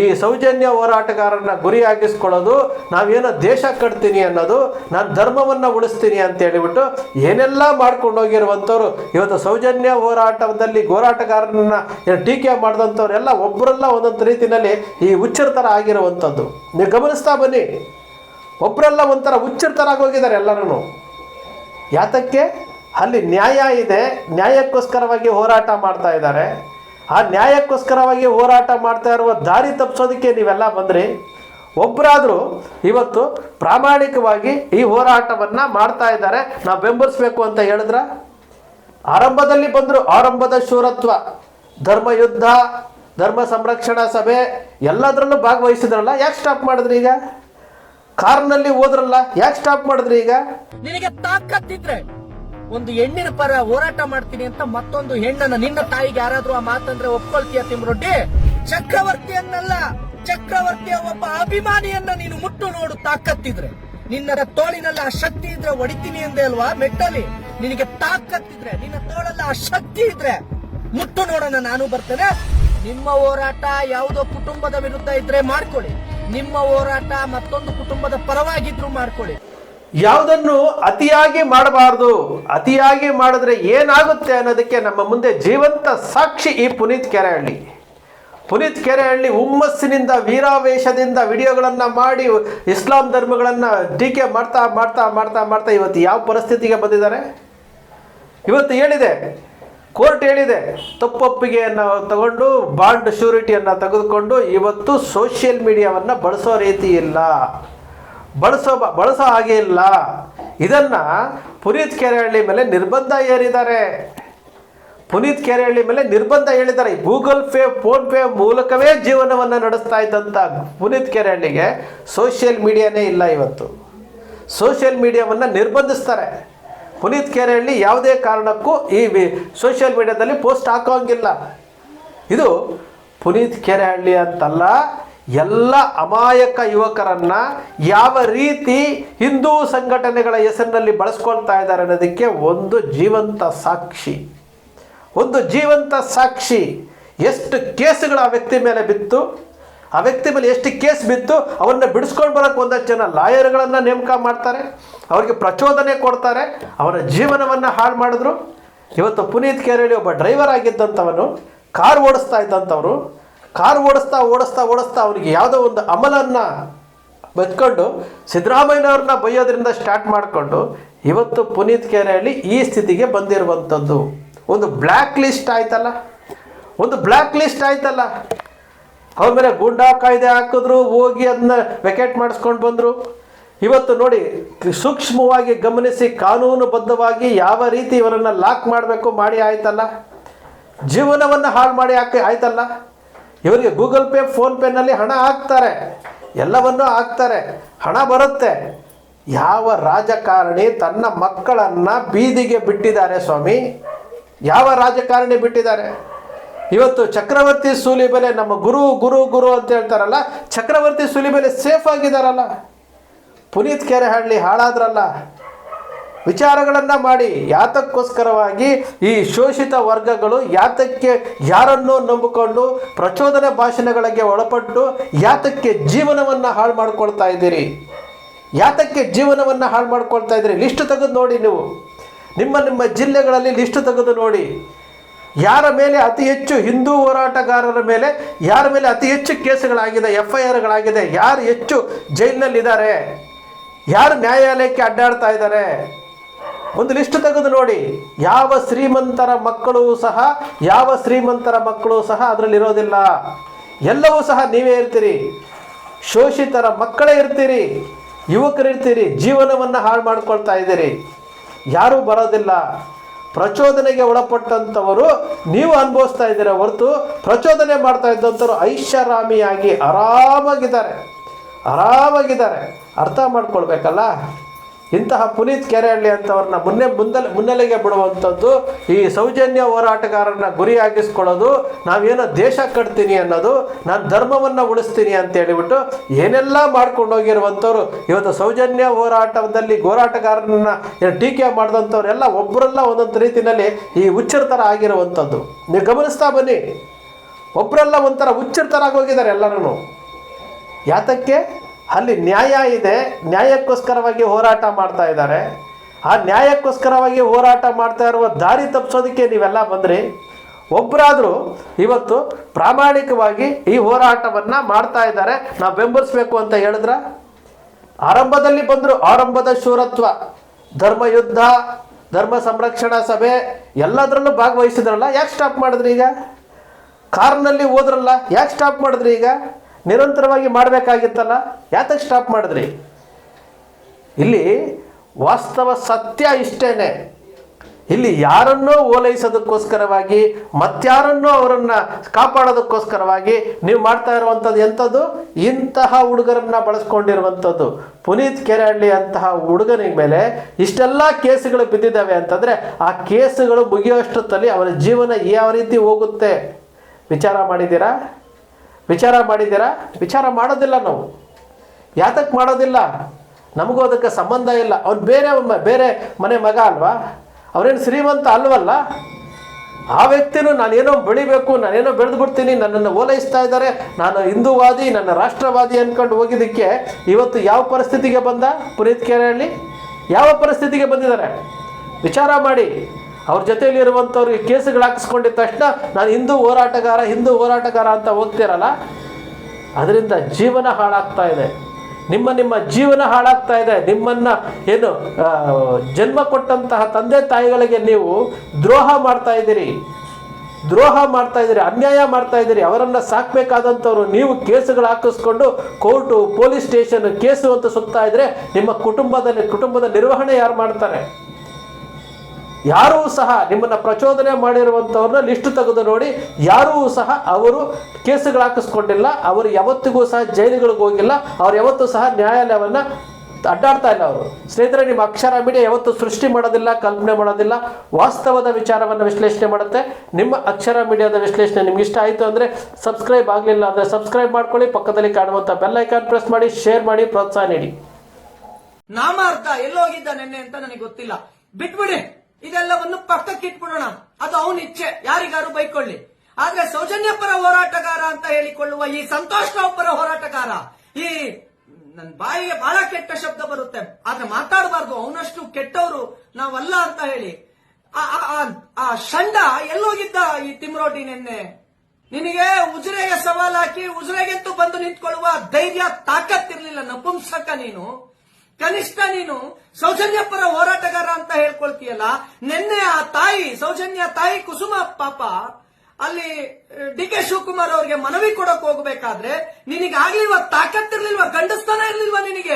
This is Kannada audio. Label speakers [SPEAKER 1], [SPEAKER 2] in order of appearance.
[SPEAKER 1] ಈ ಸೌಜನ್ಯ ಹೋರಾಟಗಾರರನ್ನ ಗುರಿಯಾಗಿಸ್ಕೊಳ್ಳೋದು, ನಾವೇನೋ ದೇಶ ಕಟ್ತೀನಿ ಅನ್ನೋದು, ನಾನು ಧರ್ಮವನ್ನು ಉಳಿಸ್ತೀನಿ ಅಂತ ಹೇಳಿಬಿಟ್ಟು ಏನೆಲ್ಲ ಮಾಡ್ಕೊಂಡು ಹೋಗಿರುವಂಥವ್ರು ಇವತ್ತು ಸೌಜನ್ಯ ಹೋರಾಟದಲ್ಲಿ ಹೋರಾಟಗಾರರನ್ನ ಟೀಕೆ ಮಾಡಿದಂಥವ್ರೆಲ್ಲ ಒಬ್ಬರೆಲ್ಲ ಒಂದೊಂದು ರೀತಿಯಲ್ಲಿ ಈ ಹುಚ್ಚರ ಥರ ಆಗಿರುವಂಥದ್ದು. ನೀವು ಗಮನಿಸ್ತಾ ಬನ್ನಿ. ಒಬ್ಬರೆಲ್ಲ ಒಂಥರ ಹುಚ್ಚರ ಥರ ಆಗೋಗಿದ್ದಾರೆ ಎಲ್ಲರೂ ಯಾತಕ್ಕೆ? ಅಲ್ಲಿ ನ್ಯಾಯ ಇದೆ, ನ್ಯಾಯಕ್ಕೋಸ್ಕರವಾಗಿ ಹೋರಾಟ ಮಾಡ್ತಾ ಇದ್ದಾರೆ. ಆ ನ್ಯಾಯಕ್ಕೋಸ್ಕರವಾಗಿ ಹೋರಾಟ ಮಾಡ್ತಾ ಇರುವ ದಾರಿ ತಪ್ಪಿಸೋದಕ್ಕೆ ನೀವೆಲ್ಲ ಬಂದ್ರಿ. ಒಬ್ಬರಾದರೂ ಇವತ್ತು ಪ್ರಾಮಾಣಿಕವಾಗಿ ಈ ಹೋರಾಟವನ್ನು ಮಾಡ್ತಾ ಇದ್ದಾರೆ. ನಾವು ಬೆಂಬಲಿಸ್ಬೇಕು ಅಂತ ಹೇಳಿದ್ರ? ಆರಂಭದಲ್ಲಿ ಬಂದರು ಆರಂಭದ ಶೂರತ್ವ ಧರ್ಮಯುದ್ಧ ಧರ್ಮ ಸಂರಕ್ಷಣಾ ಸಭೆ ಎಲ್ಲದರಲ್ಲೂ ಭಾಗವಹಿಸಿದ್ರಲ್ಲ? ಯಾಕೆ ಸ್ಟಾಪ್ ಮಾಡಿದ್ರಿ ಈಗ? ಕಾರ್ನಲ್ಲಿ ಹೋದ್ರಲ್ಲ, ಯಾಕೆ ಸ್ಟಾಪ್ ಮಾಡಿದ್ರಿ ಈಗ?
[SPEAKER 2] ನಿನಗೆ ತಾಕತ್ತಿದ್ರೆ ಒಂದು ಹೆಣ್ಣಿನ ಪರ ಹೋರಾಟ ಮಾಡ್ತೀನಿ ಅಂತ ಮತ್ತೊಂದು ಹೆಣ್ಣನ್ನ ನಿನ್ನ ತಾಯಿಗೆ ಯಾರಾದ್ರೂ ಆ ಮಾತಂದ್ರೆ ಒಪ್ಕೊಳ್ತೀಯ ತಿಮ್ರೊಡ್ಡಿ? ಚಕ್ರವರ್ತಿಯನ್ನಲ್ಲ, ಚಕ್ರವರ್ತಿಯ ಒಬ್ಬ ಅಭಿಮಾನಿಯನ್ನ ನೀನು ಮುಟ್ಟು ನೋಡು ತಾಕತ್ತಿದ್ರೆ. ನಿನ್ನ ತೋಳಿನಲ್ಲಿ ಆ ಶಕ್ತಿ ಇದ್ರೆ ಹೊಡಿತೀನಿ ಅಂದೆ ಅಲ್ವಾ ಮೆಟ್ಟಲಿ ನಿನಗೆ ತಾಕತ್ತಿದ್ರೆ, ನಿನ್ನ ತೋಳಲ್ಲಿ ಆ ಶಕ್ತಿ ಇದ್ರೆ ಮುಟ್ಟು ನೋಡೋಣ, ನಾನು ಬರ್ತೇನೆ. ನಿಮ್ಮ ಹೋರಾಟ ಯಾವುದೋ ಕುಟುಂಬದ ವಿರುದ್ಧ ಇದ್ರೆ ಮಾಡ್ಕೊಳ್ಳಿ. ನಿಮ್ಮ ಹೋರಾಟ ಮತ್ತೊಂದು ಕುಟುಂಬದ ಪರವಾಗಿದ್ರು ಮಾಡ್ಕೊಳ್ಳಿ.
[SPEAKER 1] ಯಾವುದನ್ನು ಅತಿಯಾಗಿ ಮಾಡಬಾರ್ದು, ಅತಿಯಾಗಿ ಮಾಡಿದ್ರೆ ಏನಾಗುತ್ತೆ ಅನ್ನೋದಕ್ಕೆ ನಮ್ಮ ಮುಂದೆ ಜೀವಂತ ಸಾಕ್ಷಿ ಈ ಪುನೀತ್ ಕೆರೆಹಳ್ಳಿ. ಪುನೀತ್ ಕೆರೆಹಳ್ಳಿ ಹುಮ್ಮಸ್ಸಿನಿಂದ, ವೀರಾವೇಶದಿಂದ ವಿಡಿಯೋಗಳನ್ನು ಮಾಡಿ, ಇಸ್ಲಾಂ ಧರ್ಮಗಳನ್ನು ಟೀಕೆ ಮಾಡ್ತಾ ಮಾಡ್ತಾ ಮಾಡ್ತಾ ಮಾಡ್ತಾ ಇವತ್ತು ಯಾವ ಪರಿಸ್ಥಿತಿಗೆ ಬಂದಿದ್ದಾರೆ? ಇವತ್ತು ಹೇಳಿದೆ, ಕೋರ್ಟ್ ಹೇಳಿದೆ ತಪ್ಪೊಪ್ಪಿಗೆಯನ್ನು ತಗೊಂಡು, ಬಾಂಡ್ ಶ್ಯೂರಿಟಿಯನ್ನು ತೆಗೆದುಕೊಂಡು ಇವತ್ತು ಸೋಷಿಯಲ್ ಮೀಡಿಯಾವನ್ನು ಬಳಸೋ ರೀತಿ ಇಲ್ಲ. ಬಳಸೋ ಬಳಸೋ ಹಾಗೆ ಇಲ್ಲ. ಇದನ್ನು ಪುನೀತ್ ಕೆರೆಹಳ್ಳಿ ಮೇಲೆ ನಿರ್ಬಂಧ ಏರಿದ್ದಾರೆ ಪುನೀತ್ ಕೆರೆಹಳ್ಳಿ ಮೇಲೆ ನಿರ್ಬಂಧ ಹೇಳಿದ್ದಾರೆ. ಗೂಗಲ್ ಪೇ, ಫೋನ್ ಪೇ ಮೂಲಕವೇ ಜೀವನವನ್ನು ನಡೆಸ್ತಾ ಇದ್ದಂಥ ಪುನೀತ್ ಕೆರೆಹಳ್ಳಿಗೆ ಸೋಷಿಯಲ್ ಮೀಡಿಯಾನೇ ಇಲ್ಲ ಇವತ್ತು. ಸೋಷಿಯಲ್ ಮೀಡಿಯಾವನ್ನು ನಿರ್ಬಂಧಿಸ್ತಾರೆ. ಪುನೀತ್ ಕೆರೆಹಳ್ಳಿ ಯಾವುದೇ ಕಾರಣಕ್ಕೂ ಈ ಸೋಷಿಯಲ್ ಮೀಡಿಯಾದಲ್ಲಿ ಪೋಸ್ಟ್ ಹಾಕೋಂಗಿಲ್ಲ ಇದು ಪುನೀತ್ ಕೆರೆಹಳ್ಳಿ ಅಂತಲ್ಲ ಎಲ್ಲ ಅಮಾಯಕ ಯುವಕರನ್ನ ಯಾವ ರೀತಿ ಹಿಂದೂ ಸಂಘಟನೆಗಳ ಹೆಸರಿನಲ್ಲಿ ಬಳಸ್ಕೊಳ್ತಾ ಇದ್ದಾರೆ ಅನ್ನೋದಕ್ಕೆ ಒಂದು ಜೀವಂತ ಸಾಕ್ಷಿ. ಒಂದು ಜೀವಂತ ಸಾಕ್ಷಿ. ಎಷ್ಟು ಕೇಸುಗಳು ಆ ವ್ಯಕ್ತಿ ಮೇಲೆ ಬಿತ್ತು? ಆ ವ್ಯಕ್ತಿ ಮೇಲೆ ಎಷ್ಟು ಕೇಸ್ ಬಿತ್ತು? ಅವನ್ನ ಬಿಡಿಸ್ಕೊಂಡು ಬರೋಕ್ಕೆ ಒಂದಷ್ಟು ಜನ ಲಾಯರ್ಗಳನ್ನು ನೇಮಕ ಮಾಡ್ತಾರೆ, ಅವರಿಗೆ ಪ್ರಚೋದನೆ ಕೊಡ್ತಾರೆ, ಅವರ ಜೀವನವನ್ನು ಹಾಳು ಮಾಡಿದ್ರು. ಇವತ್ತು ಪುನೀತ್ ಕೇರಳಿ ಒಬ್ಬ ಡ್ರೈವರ್ ಆಗಿದ್ದಂಥವನು, ಕಾರ್ ಓಡಿಸ್ತಾ ಇದ್ದಂಥವ್ರು ಕಾರ್ ಓಡಿಸ್ತಾ ಓಡಿಸ್ತಾ ಓಡಿಸ್ತಾ ಅವನಿಗೆ ಯಾವುದೋ ಒಂದು ಅಮಲನ್ನು ಬದ್ಕೊಂಡು ಸಿದ್ದರಾಮಯ್ಯನವ್ರನ್ನ ಬೈಯೋದ್ರಿಂದ ಸ್ಟಾರ್ಟ್ ಮಾಡಿಕೊಂಡು ಇವತ್ತು ಪುನೀತ್ ಕೆರೆಯಲ್ಲಿ ಈ ಸ್ಥಿತಿಗೆ ಬಂದಿರುವಂಥದ್ದು. ಒಂದು ಬ್ಲ್ಯಾಕ್ ಲಿಸ್ಟ್ ಆಯ್ತಲ್ಲ? ಒಂದು ಬ್ಲ್ಯಾಕ್ ಲಿಸ್ಟ್ ಆಯ್ತಲ್ಲ? ಅವ್ರ ಮೇಲೆ ಗೂಂಡಾ ಕಾಯ್ದೆ ಹಾಕಿದ್ರು, ಹೋಗಿ ಅದನ್ನ ವೆಕೆಟ್ ಮಾಡಿಸ್ಕೊಂಡು ಬಂದರು. ಇವತ್ತು ನೋಡಿ, ಸೂಕ್ಷ್ಮವಾಗಿ ಗಮನಿಸಿ ಕಾನೂನುಬದ್ಧವಾಗಿ ಯಾವ ರೀತಿ ಇವರನ್ನು ಲಾಕ್ ಮಾಡಬೇಕು ಮಾಡಿ ಆಯ್ತಲ್ಲ? ಜೀವನವನ್ನು ಹಾಳು ಮಾಡಿ ಹಾಕಿ ಆಯ್ತಲ್ಲ? ಇವರಿಗೆ ಗೂಗಲ್ ಪೇ, ಫೋನ್ ಪೇನಲ್ಲಿ ಹಣ ಹಾಕ್ತಾರೆ. ಎಲ್ಲವನ್ನೂ ಹಾಕ್ತಾರೆ. ಹಣ ಬರುತ್ತೆ. ಯಾವ ರಾಜಕಾರಣಿ ತನ್ನ ಮಕ್ಕಳನ್ನು ಬೀದಿಗೆ ಬಿಟ್ಟಿದ್ದಾರೆ ಸ್ವಾಮಿ? ಯಾವ ರಾಜಕಾರಣಿ ಬಿಟ್ಟಿದ್ದಾರೆ? ಇವತ್ತು ಚಕ್ರವರ್ತಿ ಸೂಲಿಬೆಲೆ ನಮ್ಮ ಗುರು ಗುರು ಗುರು ಅಂತ ಹೇಳ್ತಾರಲ್ಲ, ಚಕ್ರವರ್ತಿ ಸೂಲಿಬೆಲೆ ಸೇಫ್ ಆಗಿದಾರಲ್ಲ. ಪುನೀತ್ ಕೆರೆಹಳ್ಳಿ ಹಾಳಾದ್ರಲ್ಲ. ವಿಚಾರಗಳನ್ನು ಮಾಡಿ ಯಾತಕ್ಕೋಸ್ಕರವಾಗಿ ಈ ಶೋಷಿತ ವರ್ಗಗಳು ಯಾತಕ್ಕೆ ಯಾರನ್ನೋ ನಂಬಿಕೊಂಡು ಪ್ರಚೋದನೆ ಭಾಷಣಗಳಿಗೆ ಒಳಪಟ್ಟು ಯಾತಕ್ಕೆ ಜೀವನವನ್ನು ಹಾಳು ಮಾಡ್ಕೊಳ್ತಾ ಇದ್ದೀರಿ? ಯಾತಕ್ಕೆ ಜೀವನವನ್ನು ಹಾಳು ಮಾಡ್ಕೊಳ್ತಾ ಇದ್ದೀರಿ? ಲಿಸ್ಟ್ ತೆಗೆದು ನೋಡಿ ನೀವು. ನಿಮ್ಮ ನಿಮ್ಮ ಜಿಲ್ಲೆಗಳಲ್ಲಿ ಲಿಸ್ಟ್ ತೆಗೆದು ನೋಡಿ. ಯಾರ ಮೇಲೆ ಅತಿ ಹೆಚ್ಚು ಹಿಂದೂ ಹೋರಾಟಗಾರರ ಮೇಲೆ, ಯಾರ ಮೇಲೆ ಅತಿ ಹೆಚ್ಚು ಕೇಸುಗಳಾಗಿದೆ ಎಫ್ ಐ ಆರ್ಗಳಾಗಿದೆ ಯಾರು ಹೆಚ್ಚು ಜೈಲಿನಲ್ಲಿದ್ದಾರೆ, ಯಾರು ನ್ಯಾಯಾಲಯಕ್ಕೆ ಅಡ್ಡಾಡ್ತಾ ಇದ್ದಾರೆ? ಒಂದು ಲಿಸ್ಟ್ ತೆಗೆದು ನೋಡಿ. ಯಾವ ಶ್ರೀಮಂತರ ಮಕ್ಕಳು ಸಹ, ಯಾವ ಶ್ರೀಮಂತರ ಮಕ್ಕಳು ಸಹ ಅದರಲ್ಲಿ ಇರೋದಿಲ್ಲ. ಎಲ್ಲವೂ ಸಹ ನೀವೇ ಇರ್ತೀರಿ. ಶೋಷಿತರ ಮಕ್ಕಳೇ ಇರ್ತೀರಿ. ಯುವಕರಿರ್ತೀರಿ ಜೀವನವನ್ನು ಹಾಳು ಮಾಡ್ಕೊಳ್ತಾ ಇದ್ದೀರಿ. ಯಾರೂ ಬರೋದಿಲ್ಲ. ಪ್ರಚೋದನೆಗೆ ಒಳಪಟ್ಟಂಥವರು ನೀವು ಅನುಭವಿಸ್ತಾ ಇದ್ದೀರ ಹೊರತು ಪ್ರಚೋದನೆ ಮಾಡ್ತಾ ಇದ್ದಂಥವ್ರು ಐಷಾರಾಮಿಯಾಗಿ ಆರಾಮಾಗಿದ್ದಾರೆ. ಆರಾಮಾಗಿದ್ದಾರೆ. ಅರ್ಥ ಮಾಡ್ಕೊಳ್ಬೇಕಲ್ಲ? ಇಂತಹ ಪುನೀತ್ ಕೆರೆಹಳ್ಳಿ ಅಂತವ್ರನ್ನ ಮುನ್ನೆ ಮುಂದಲೆ, ಮುನ್ನೆಲೆಗೆ ಬಿಡುವಂಥದ್ದು ಈ ಸೌಜನ್ಯ ಹೋರಾಟಗಾರರನ್ನ ಗುರಿಯಾಗಿಸ್ಕೊಳ್ಳೋದು, ನಾವೇನೋ ದೇಶ ಕಟ್ತೀನಿ ಅನ್ನೋದು, ನಾನು ಧರ್ಮವನ್ನು ಉಳಿಸ್ತೀನಿ ಅಂತ ಹೇಳಿಬಿಟ್ಟು ಏನೆಲ್ಲ ಮಾಡ್ಕೊಂಡು ಹೋಗಿರುವಂಥವ್ರು ಇವತ್ತು ಸೌಜನ್ಯ ಹೋರಾಟದಲ್ಲಿ ಹೋರಾಟಗಾರರನ್ನ ಟೀಕೆ ಮಾಡಿದಂಥವ್ರೆಲ್ಲ ಒಬ್ಬರೆಲ್ಲ ಒಂದೊಂದು ರೀತಿಯಲ್ಲಿ ಈ ಹುಚ್ಚರ ಥರ ಆಗಿರುವಂಥದ್ದು. ನೀವು ಗಮನಿಸ್ತಾ ಬನ್ನಿ. ಒಬ್ಬರೆಲ್ಲ ಒಂಥರ ಹುಚ್ಚರ ಥರ ಆಗೋಗಿದ್ದಾರೆ ಎಲ್ಲರೂ ಯಾತಕ್ಕೆ? ಅಲ್ಲಿ ನ್ಯಾಯ ಇದೆ, ನ್ಯಾಯಕ್ಕೋಸ್ಕರವಾಗಿ ಹೋರಾಟ ಮಾಡ್ತಾ ಇದ್ದಾರೆ. ಆ ನ್ಯಾಯಕ್ಕೋಸ್ಕರವಾಗಿ ಹೋರಾಟ ಮಾಡ್ತಾ ಇರುವ ದಾರಿ ತಪ್ಪಿಸೋದಕ್ಕೆ ನೀವೆಲ್ಲ ಬಂದ್ರಿ. ಒಬ್ಬರಾದರೂ ಇವತ್ತು ಪ್ರಾಮಾಣಿಕವಾಗಿ ಈ ಹೋರಾಟವನ್ನು ಮಾಡ್ತಾ ಇದ್ದಾರೆ. ನಾವು ಬೆಂಬಲಿಸ್ಬೇಕು ಅಂತ ಹೇಳಿದ್ರ? ಆರಂಭದಲ್ಲಿ ಬಂದರು ಆರಂಭದ ಶೂರತ್ವ, ಧರ್ಮಯುದ್ಧ, ಧರ್ಮ ಸಂರಕ್ಷಣಾ ಸಭೆ ಎಲ್ಲದರಲ್ಲೂ ಭಾಗವಹಿಸಿದ್ರಲ್ಲ? ಯಾಕೆ ಸ್ಟಾಪ್ ಮಾಡಿದ್ರಿ ಈಗ? ಕಾರ್ನಲ್ಲಿ ಹೋದ್ರಲ್ಲ? ಯಾಕೆ ಸ್ಟಾಪ್ ಮಾಡಿದ್ರಿ ಈಗ? ನಿರಂತರವಾಗಿ ಮಾಡಬೇಕಾಗಿತ್ತಲ್ಲ? ಯಾತಕ್ಕೆ ಸ್ಟಾಪ್ ಮಾಡಿದ್ರಿ? ಇಲ್ಲಿ ವಾಸ್ತವ ಸತ್ಯ ಇಷ್ಟೇನೆ. ಇಲ್ಲಿ ಯಾರನ್ನೋ ಓಲೈಸೋದಕ್ಕೋಸ್ಕರವಾಗಿ ಮತ್ಯಾರನ್ನೋ ಅವರನ್ನು ಕಾಪಾಡೋದಕ್ಕೋಸ್ಕರವಾಗಿ ನೀವು ಮಾಡ್ತಾ ಇರುವಂಥದ್ದು ಎಂಥದ್ದು? ಇಂತಹ ಹುಡುಗರನ್ನು ಬಳಸ್ಕೊಂಡಿರುವಂಥದ್ದು. ಪುನೀತ್ ಕೆರೆಹಳ್ಳಿ ಅಂತಹ ಹುಡುಗನಿಗೆ ಮೇಲೆ ಇಷ್ಟೆಲ್ಲ ಕೇಸುಗಳು ಬಿದ್ದಿದ್ದಾವೆ ಅಂತಂದರೆ ಆ ಕೇಸುಗಳು ಮುಗಿಯುವಷ್ಟೊತ್ತಲ್ಲಿ ಅವರ ಜೀವನ ಯಾವ ರೀತಿ ಹೋಗುತ್ತೆ? ವಿಚಾರ ಮಾಡಿದ್ದೀರಾ? ವಿಚಾರ ಮಾಡಿದ್ದೀರಾ? ವಿಚಾರ ಮಾಡೋದಿಲ್ಲ ನಾವು. ಯಾತಕ್ಕೆ ಮಾಡೋದಿಲ್ಲ? ನಮಗೂ ಅದಕ್ಕೆ ಸಂಬಂಧ ಇಲ್ಲ. ಅವ್ನು ಬೇರೆ ಬೇರೆ ಮನೆ ಮಗ ಅಲ್ವಾ? ಅವರೇನು ಶ್ರೀಮಂತ ಅಲ್ವಲ್ಲ? ಆ ವ್ಯಕ್ತಿನೂ ನಾನೇನೋ ಬೆಳಿಬೇಕು, ನಾನೇನೋ ಬೆಳೆದು ಬಿಡ್ತೀನಿ ನನ್ನನ್ನು ಓಲೈಸ್ತಾ ಇದ್ದಾರೆ. ನಾನು ಹಿಂದೂವಾದಿ, ನನ್ನ ರಾಷ್ಟ್ರವಾದಿ ಅಂದ್ಕೊಂಡು ಹೋಗಿದ್ದಕ್ಕೆ ಇವತ್ತು ಯಾವ ಪರಿಸ್ಥಿತಿಗೆ ಬಂದ ಪುನೀತ್ ಕೆರೆಹಳ್ಳಿ ಯಾವ ಪರಿಸ್ಥಿತಿಗೆ ಬಂದಿದ್ದಾರೆ? ವಿಚಾರ ಮಾಡಿ. ಅವ್ರ ಜೊತೆಯಲ್ಲಿ ಇರುವಂಥವ್ರಿಗೆ ಕೇಸುಗಳು ಹಾಕಿಸ್ಕೊಂಡಿದ್ದ ತಕ್ಷಣ ನಾನು ಹಿಂದೂ ಹೋರಾಟಗಾರ ಹಿಂದೂ ಹೋರಾಟಗಾರ ಅಂತ ಹೋಗ್ತಿರಲ್ಲ? ಅದರಿಂದ ಜೀವನ ಹಾಳಾಗ್ತಾ ಇದೆ. ನಿಮ್ಮ ನಿಮ್ಮ ಜೀವನ ಹಾಳಾಗ್ತಾ ಇದೆ. ನಿಮ್ಮನ್ನ ಏನು ಜನ್ಮ ಕೊಟ್ಟಂತಹ ತಂದೆ ತಾಯಿಗಳಿಗೆ ನೀವು ದ್ರೋಹ ಮಾಡ್ತಾ ಇದ್ದೀರಿ. ದ್ರೋಹ ಮಾಡ್ತಾ ಇದ್ದೀರಿ, ಅನ್ಯಾಯ ಮಾಡ್ತಾ ಇದ್ದೀರಿ. ಅವರನ್ನ ಸಾಕ್ಬೇಕಾದಂಥವ್ರು ನೀವು ಕೇಸುಗಳು ಹಾಕಿಸ್ಕೊಂಡು ಕೋರ್ಟು, ಪೊಲೀಸ್ ಸ್ಟೇಷನ್ ಕೇಸು ಅಂತ ಸುತ್ತಾ ಇದ್ರೆ ನಿಮ್ಮ ಕುಟುಂಬದಲ್ಲಿ, ಕುಟುಂಬದ ನಿರ್ವಹಣೆ ಯಾರು ಮಾಡ್ತಾರೆ? ಯಾರೂ ಸಹ ನಿಮ್ಮನ್ನ ಪ್ರಚೋದನೆ ಮಾಡಿರುವಂಥವ್ರನ್ನ ಲಿಸ್ಟ್ ತೆಗೆದು ನೋಡಿ, ಯಾರೂ ಸಹ ಅವರು ಕೇಸುಗಳು ಹಾಕಿಸ್ಕೊಂಡಿಲ್ಲ, ಅವರು ಯಾವತ್ತಿಗೂ ಸಹ ಜೈಲುಗಳಿಗೆ ಹೋಗಿಲ್ಲ, ಅವ್ರು ಯಾವತ್ತೂ ಸಹ ನ್ಯಾಯಾಲಯವನ್ನ ಅಡ್ಡಾಡ್ತಾ ಇಲ್ಲ ಅವರು. ಸ್ನೇಹಿತರೆ, ನಿಮ್ಮ ಅಕ್ಷರ ಮೀಡಿಯಾ ಯಾವತ್ತೂ ಸೃಷ್ಟಿ ಮಾಡೋದಿಲ್ಲ, ಕಲ್ಪನೆ ಮಾಡೋದಿಲ್ಲ, ವಾಸ್ತವದ ವಿಚಾರವನ್ನು ವಿಶ್ಲೇಷಣೆ ಮಾಡುತ್ತೆ. ನಿಮ್ಮ ಅಕ್ಷರ ಮೀಡಿಯಾದ ವಿಶ್ಲೇಷಣೆ ನಿಮ್ಗೆ ಇಷ್ಟ ಆಯಿತು ಅಂದರೆ ಸಬ್ಸ್ಕ್ರೈಬ್ ಆಗಲಿಲ್ಲ ಅಂದರೆ ಸಬ್ಸ್ಕ್ರೈಬ್ ಮಾಡ್ಕೊಳ್ಳಿ, ಪಕ್ಕದಲ್ಲಿ ಕಾಣುವಂಥ ಬೆಲ್ ಐಕಾನ್ ಪ್ರೆಸ್ ಮಾಡಿ, ಶೇರ್ ಮಾಡಿ, ಪ್ರೋತ್ಸಾಹ ನೀಡಿ.
[SPEAKER 2] ನಾಮಾರ್ಥ ಎಲ್ಲೋಗಿದ್ದ ನೆನ್ನೆ ಅಂತ ನನಗೆ ಗೊತ್ತಿಲ್ಲ. ಬಿಟ್ಬಿಡಿ. ಇದೆಲ್ಲವನ್ನು ಪಕ್ಕಕ್ಕೆ ಇಟ್ಬಿಡೋಣ. ಅದು ಅವನ ಇಚ್ಛೆ. ಯಾರಿಗಾರು ಬೈಕೊಳ್ಳಿ. ಆದ್ರೆ ಸೌಜನ್ಯ ಪರ ಹೋರಾಟಗಾರ ಅಂತ ಹೇಳಿಕೊಳ್ಳುವ ಈ ಸಂತೋಷ್ ರಾವ್ ಪರ ಹೋರಾಟಗಾರ, ಈ ನನ್ನ ಬಾಯಿಗೆ ಬಹಳ ಕೆಟ್ಟ ಶಬ್ದ ಬರುತ್ತೆ. ಆದ್ರೆ ಮಾತಾಡಬಾರ್ದು. ಅವನಷ್ಟು ಕೆಟ್ಟವರು ನಾವಲ್ಲ ಅಂತ ಹೇಳಿ. ಆ- ಷಂಡ ಎಲ್ಲೋಗಿದ್ದ ಈ ತಿಮ್ರೋಟಿ ನಿನ್ನೆ? ನಿನಗೆ ಉಜ್ರೆಗೆ ಸವಾಲ್ ಹಾಕಿ ಉಜ್ರೆಗೆಂತೂ ಬಂದು ನಿಂತ್ಕೊಳ್ಳುವ ಧೈರ್ಯ, ತಾಕತ್ತಿರ್ಲಿಲ್ಲ. ನಪುಂಸಕ ನೀನು. ಕನಿಷ್ಠ ನೀನು ಸೌಜನ್ಯ ಪರ ಹೋರಾಟಗಾರ ಅಂತ ಹೇಳ್ಕೊಳ್ತೀಯಲ್ಲ, ನಿನ್ನೆ ಆ ತಾಯಿ, ಸೌಜನ್ಯ ತಾಯಿ ಕುಸುಮ ಪಾಪ, ಅಲ್ಲಿ ಡಿ ಕೆ ಶಿವಕುಮಾರ್ ಅವರಿಗೆ ಮನವಿ ಕೊಡಕ್ ಹೋಗ್ಬೇಕಾದ್ರೆ ನಿನಗಾಗ್ಲಿಲ್ವಾ, ತಾಕತ್ತಿರ್ಲಿಲ್ವಾ, ಗಂಡಸ್ತಾನ ಇರ್ಲಿಲ್ವಾ ನಿನಗೆ?